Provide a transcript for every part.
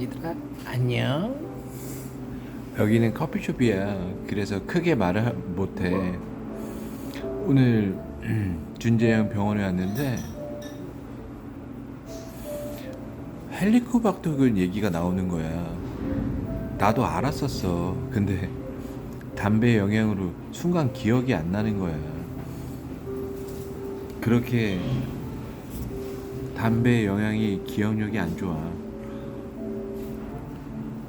얘들아 안녕. 여기는 커피숍이야. 그래서 크게 말을 하- 못해. 오늘 준재형 병원에 왔는데 헬리코박터균 얘기가 나오는 거야. 나도 알았었어. 근데 담배 영향으로 순간 기억이 안 나는 거야. 그렇게 담배 영향이 기억력이 안 좋아.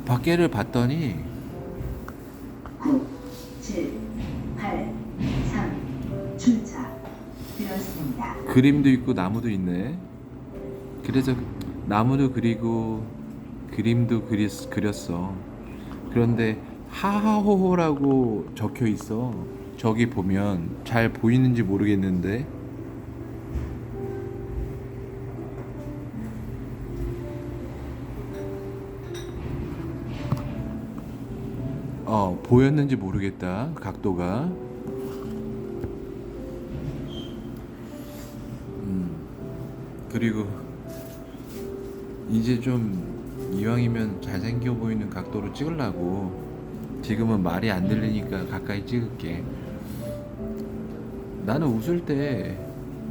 밖에를 봤더니 9, 7, 8, 3, 주차 되었습니다. 그림도 있고 나무도 있네. 그래서 나무도 그리고 그림도 그렸, 그렸어. 그런데 하하호호라고 적혀 있어. 저기 보면 잘 보이는지 모르겠는데 어 보였는지 모르겠다 각도가. 음. 그리고 이제 좀 이왕이면 잘생겨 보이는 각도로 찍으려고. 지금은 말이 안 들리니까 가까이 찍을게. 나는 웃을 때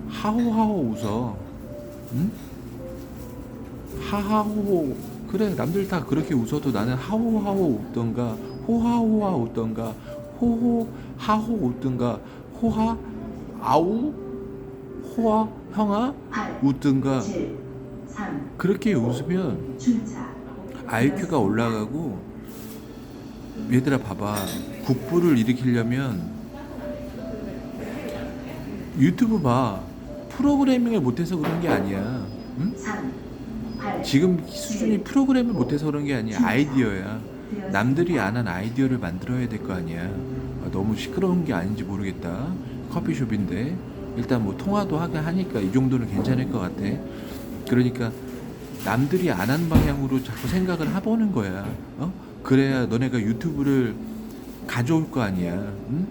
하호하호 웃어. 응? 하하호호. 그래 남들 다 그렇게 웃어도 나는 하호하호 웃던가 호하호하 웃던가 호호 하호 웃던가 호하 아우 호하 형아 8, 웃든가. 7, 3, 그렇게 웃으면 IQ가 올라가고 얘들아 봐봐 국부를 일으키려면 유튜브 봐. 프로그래밍을 못해서 그런 게 아니야. 응? 3, 8, 지금 수준이 프로그램을 못해서 그런 게 아니야. 아이디어야 남들이 안 한 아이디어를 만들어야 될 거 아니야 아, 너무 시끄러운 게 아닌지 모르겠다 커피숍인데 일단 뭐 통화도 하게 하니까 이 정도는 괜찮을 것 같아 그러니까 남들이 안 한 방향으로 자꾸 생각을 해보는 거야 어? 그래야 너네가 유튜브를 가져올 거 아니야 응?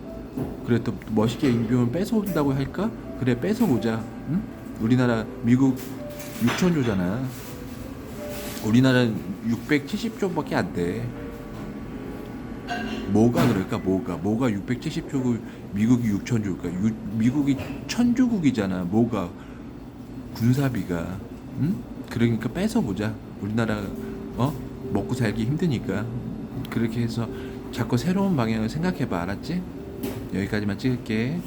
그래 또 멋있게 임병을 뺏어온다고 할까? 그래 뺏어보자 응? 우리나라 미국 6천조잖아 우리나라는 670조밖에 안 돼. 뭐가 그럴까? 뭐가? 뭐가 670조고 미국이 6천조일까? 유, 미국이 천조국이잖아. 뭐가? 군사비가. 응? 그러니까 뺏어 보자. 우리나라 어? 먹고 살기 힘드니까. 그렇게 해서 자꾸 새로운 방향을 생각해 봐. 알았지? 여기까지만 찍을게.